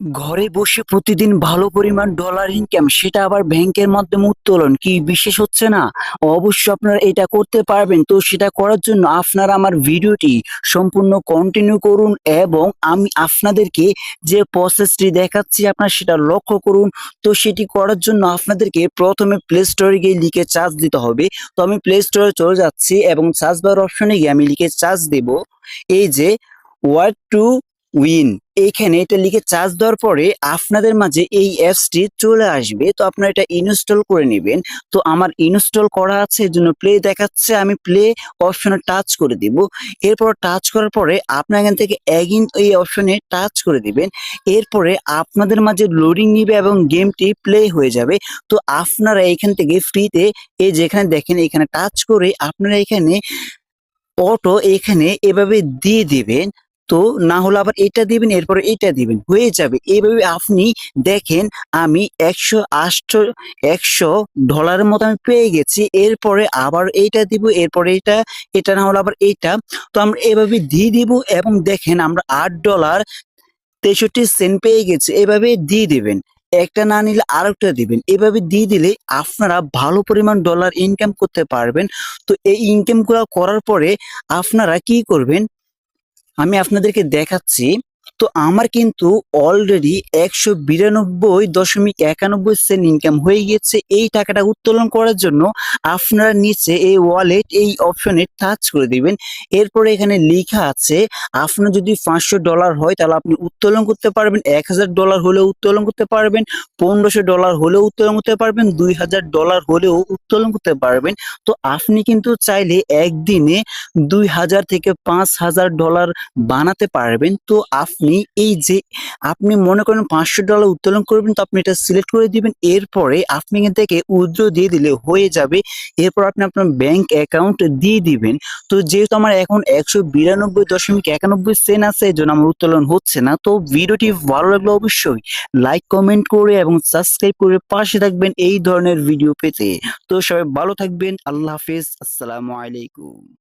ঘরে বসে প্রতিদিন ভালো পরিমাণ ডলার ইনকাম সেটা আবার ব্যাংকের মাধ্যমে উত্তোলন, কি বিশেষ হচ্ছে না? অবশ্যই আপনারা এটা করতে পারবেন। তো সেটা করার জন্য আপনারা আমার ভিডিওটি সম্পূর্ণ কন্টিনিউ করুন এবং আমি আপনাদেরকে যে প্রসেসটি দেখাচ্ছি আপনারা সেটা লক্ষ্য করুন। তো সেটি করার জন্য আপনাদেরকে প্রথমে প্লে স্টোরে গিয়ে লিখে চার্জ দিতে হবে। তো আমি প্লে স্টোরে চলে যাচ্ছি এবং চার্জ বার অপশনে গিয়ে আমি লিখে চার্জ দেব। এই যে ওয়ার্ড টু উইন। এইখানে এটা লিখে চার্জ দেওয়ার পরে আপনাদের মাঝে এই অ্যাপসটি চলে আসবে। তো আপনারা এটা ইনস্টল করে নেবেন। তো আমার ইনস্টল করা আছে, এর জন্য প্লে দেখাচ্ছে। আমি প্লে অপশনে টাচ করে দিব। এরপর টাচ করার পরে আপনার এখান থেকে এগিন এই অপশনে টাচ করে দিবেন। এরপরে আপনাদের মাঝে লোডিং নিবে এবং গেমটি প্লে হয়ে যাবে। তো আপনারা এখান থেকে ফ্রিতে এই যেখানে দেখেন, এখানে টাচ করে আপনারা এখানে অটো এখানে এভাবে দিয়ে দিবেন। তো না হলে আবার এটা দিবেন, এরপরে এটা দিবেন। হয়ে যাবে। এইভাবে আপনি দেখেন, আমি একশো আষ্ট, একশো ডলারের মতো আমি পেয়ে গেছি। এরপরে আবার এইটা দিব, এরপরে এটা এটা না হলে আবার এইটা। তো আমরা এভাবে দিয়ে দিব এবং দেখেন আমরা আট ডলার তেষট্টি সেন্ট পেয়ে গেছি। এভাবে দিয়ে দিবেন। একটা না নিলে আরেকটা দিবেন। এভাবে দিয়ে দিলে আপনারা ভালো পরিমাণ ডলার ইনকাম করতে পারবেন। তো এই ইনকামগুলো করার পরে আপনারা কি করবেন? আমি আপনাদেরকে দেখাচ্ছি তো আমার কিন্তু অলরেডি একশো বিরানব্বই দশমিক একানব্বই সেন্ট ইনকাম হয়ে গেছে এই টাকাটা উত্তোলন করার জন্য আপনারা নিচে এই ওয়ালেট এই অপশনে টাচ করে দিবেন। এরপরে এখানে লেখা আছে, আপনার যদি পাঁচশো ডলার হয়, তাহলে আপনি উত্তোলন করতে পারবেন। এক হাজার ডলার হলেও উত্তোলন করতে পারবেন, পনেরোশো ডলার হলেও উত্তোলন করতে পারবেন, দুই হাজার ডলার হলেও উত্তোলন করতে পারবেন। তো আপনি কিন্তু চাইলে একদিনে দুই হাজার থেকে পাঁচ হাজার ডলার বানাতে পারবেন। তো আপনি এই যে আপনি মনে করেন পাঁচশো ডলার উত্তোলন করবেন, তো আপনি এটা সিলেক্ট করে দিবেন। এরপরে আপনি এখান থেকে উইথড্র দিয়ে দিলে হয়ে যাবে। এরপর আপনি আপনার ব্যাংক অ্যাকাউন্ট দিয়ে দিবেন। তো যেহেতু আমার এখন একশো বিরানব্বই দশমিক একানব্বই সেন্ট আছে, এই জন্য আমার উত্তোলন হচ্ছে না। তো ভিডিওটি ভালো লাগলে অবশ্যই লাইক কমেন্ট করে এবং সাবস্ক্রাইব করে পাশে থাকবেন এই ধরনের ভিডিও পেতে। তো সবাই ভালো থাকবেন। আল্লাহ হাফিজ। আসসালামু আলাইকুম।